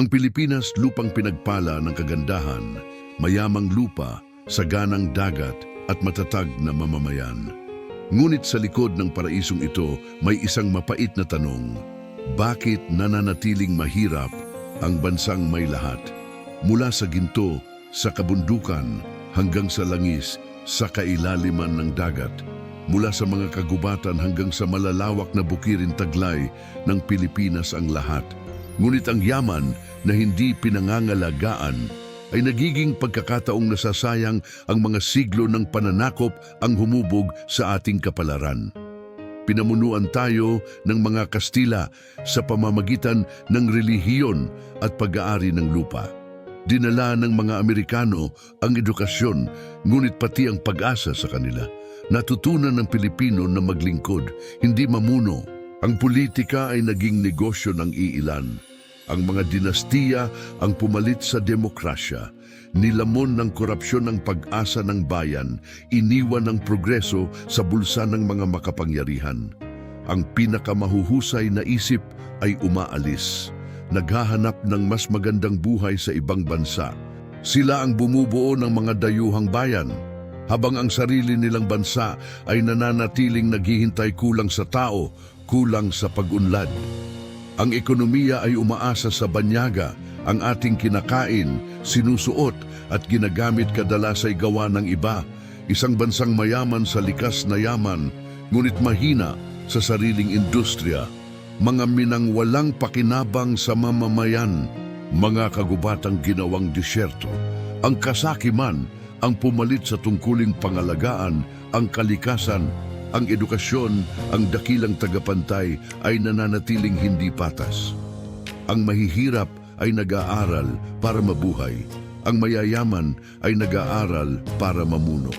Ang Pilipinas lupang pinagpala ng kagandahan, mayamang lupa, saganang dagat at matatag na mamamayan. Ngunit sa likod ng paraisong ito may isang mapait na tanong. Bakit nananatiling mahirap ang bansang may lahat? Mula sa ginto, sa kabundukan, hanggang sa langis, sa kailaliman ng dagat, mula sa mga kagubatan hanggang sa malalawak na bukirin taglay ng Pilipinas ang lahat. Ngunit ang yaman na hindi pinangangalagaan ay nagiging pagkakataong nasasayang ang mga siglo ng pananakop ang humubog sa ating kapalaran. Pinamunuan tayo ng mga Kastila sa pamamagitan ng relihiyon at pag-aari ng lupa. Dinala ng mga Amerikano ang edukasyon, ngunit pati ang pag-asa sa kanila. Natutunan ng Pilipino na maglingkod, hindi mamuno. Ang politika ay naging negosyo ng iilan. Ang mga dinastiya ang pumalit sa demokrasya. Nilamon ng korupsyon ang pag-asa ng bayan, iniwan ng progreso sa bulsa ng mga makapangyarihan. Ang pinakamahuhusay na isip ay umaalis. Naghahanap ng mas magandang buhay sa ibang bansa. Sila ang bumubuo ng mga dayuhang bayan, habang ang sarili nilang bansa ay nananatiling naghihintay kulang sa tao, kulang sa pag-unlad. Ang ekonomiya ay umaasa sa banyaga, ang ating kinakain, sinusuot at ginagamit kadalas ay gawa ng iba. Isang bansang mayaman sa likas na yaman, ngunit mahina sa sariling industriya. Mga minang walang pakinabang sa mamamayan, mga kagubatang ginawang disyerto. Ang kasakiman ang pumalit sa tungkuling pangalagaan, ang kalikasan, ang edukasyon, ang dakilang tagapantay ay nananatiling hindi patas. Ang mahihirap ay nag-aaral para mabuhay. Ang mayayaman ay nag-aaral para mamuno.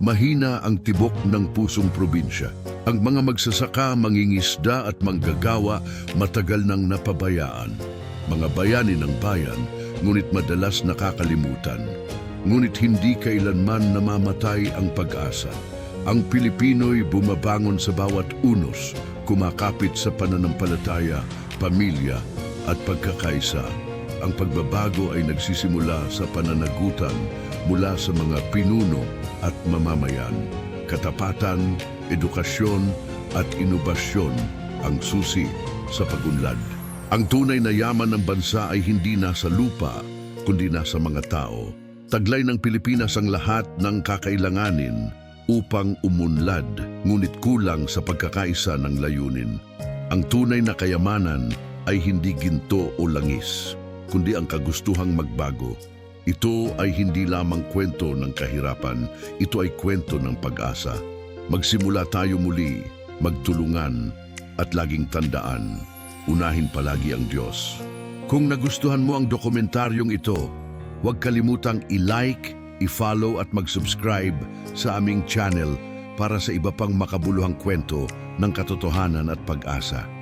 Mahina ang tibok ng pusong probinsya. Ang mga magsasaka, mangingisda at manggagawa matagal nang napabayaan. Mga bayani ng bayan, ngunit madalas nakakalimutan. Ngunit hindi kailanman namamatay ang pag-asa. Ang Pilipino'y bumabangon sa bawat unos, kumakapit sa pananampalataya, pamilya at pagkakaisa. Ang pagbabago ay nagsisimula sa pananagutan mula sa mga pinuno at mamamayan. Katapatan, edukasyon at inobasyon ang susi sa pagunlad. Ang tunay na yaman ng bansa ay hindi nasa lupa, kundi nasa mga tao. Taglay ng Pilipinas ang lahat ng kakailanganin upang umunlad, ngunit kulang sa pagkakaisa ng layunin. Ang tunay na kayamanan ay hindi ginto o langis, kundi ang kagustuhang magbago. Ito ay hindi lamang kwento ng kahirapan, ito ay kwento ng pag-asa. Magsimula tayo muli, magtulungan, at laging tandaan, unahin palagi ang Diyos. Kung nagustuhan mo ang dokumentaryong ito, huwag kalimutang i-like, i-follow at mag-subscribe sa aming channel para sa iba pang makabuluhang kwento ng katotohanan at pag-asa.